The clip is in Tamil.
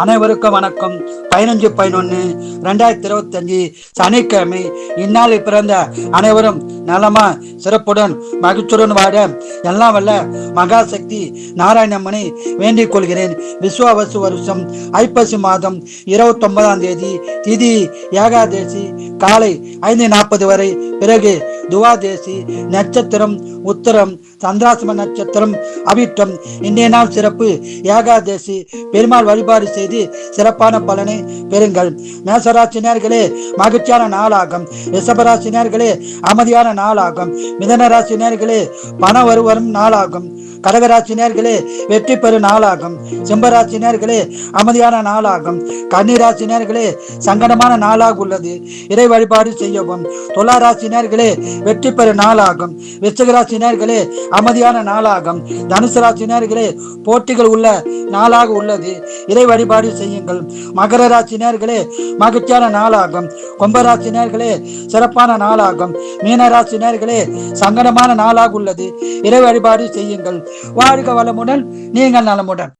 அனைவருக்கும் வணக்கம். பதினஞ்சு பதினொன்று ரெண்டாயிரத்தி இருபத்தஞ்சு சனிக்கிழமை இந்நாளில் பிறந்த அனைவரும் நலமா சிறப்புடன் மகிழ்ச்சியுடன் வாழ எல்லாம் வல்ல மகாசக்தி நாராயணம்மனை வேண்டிக் கொள்கிறேன். விஸ்வாவசு வருஷம் ஐப்பசி மாதம் இருபத்தொன்பதாம் தேதி திதி ஏகாதேசி காலை ஐந்து நாற்பது வரை பிறகு துவாதேசி நட்சத்திரம் உத்தரம் சந்திராசிம நட்சத்திரம் அவிட்டம். இன்றைய நாள் சிறப்பு. ஏகாதேசி பெருமாள் வழிபாடு செய்து சிறப்பான பலனை பெறுங்கள். மேசராசினியர்களே மகிழ்ச்சியான நாளாகும். ரிஷபராசினியர்களே அமைதியான நாளாகும். மிதன ராசினியர்களே பண வருவரும் நாளாகும். கடகராசினியர்களே வெற்றி பெறும் நாளாகும். சிம்மராசினியர்களே அமைதியான நாளாகும். கன்னிராசினியர்களே சங்கடமான நாளாக உள்ளது. இறை வழிபாடு செய்யவும். துளாராசினியர்களே வெற்றி பெறும் நாளாகும். விருச்சகராசினியர்களே அமைதியான நாளாகும். தனுசு ராசினியர்களே போட்டிகள் உள்ள நாளாக உள்ளது. இறை வழிபாடு செய்யுங்கள். மகர ராசினியர்களே மகிழ்ச்சியான நாளாகும். கும்பராசினியர்களே சிறப்பான நாளாகும். மீனராசினியர்களே சங்கடமான நாளாக உள்ளது. இறை வழிபாடு செய்யுங்கள். வாழ்க வளமுடன் நீங்கள் நலமுடன்.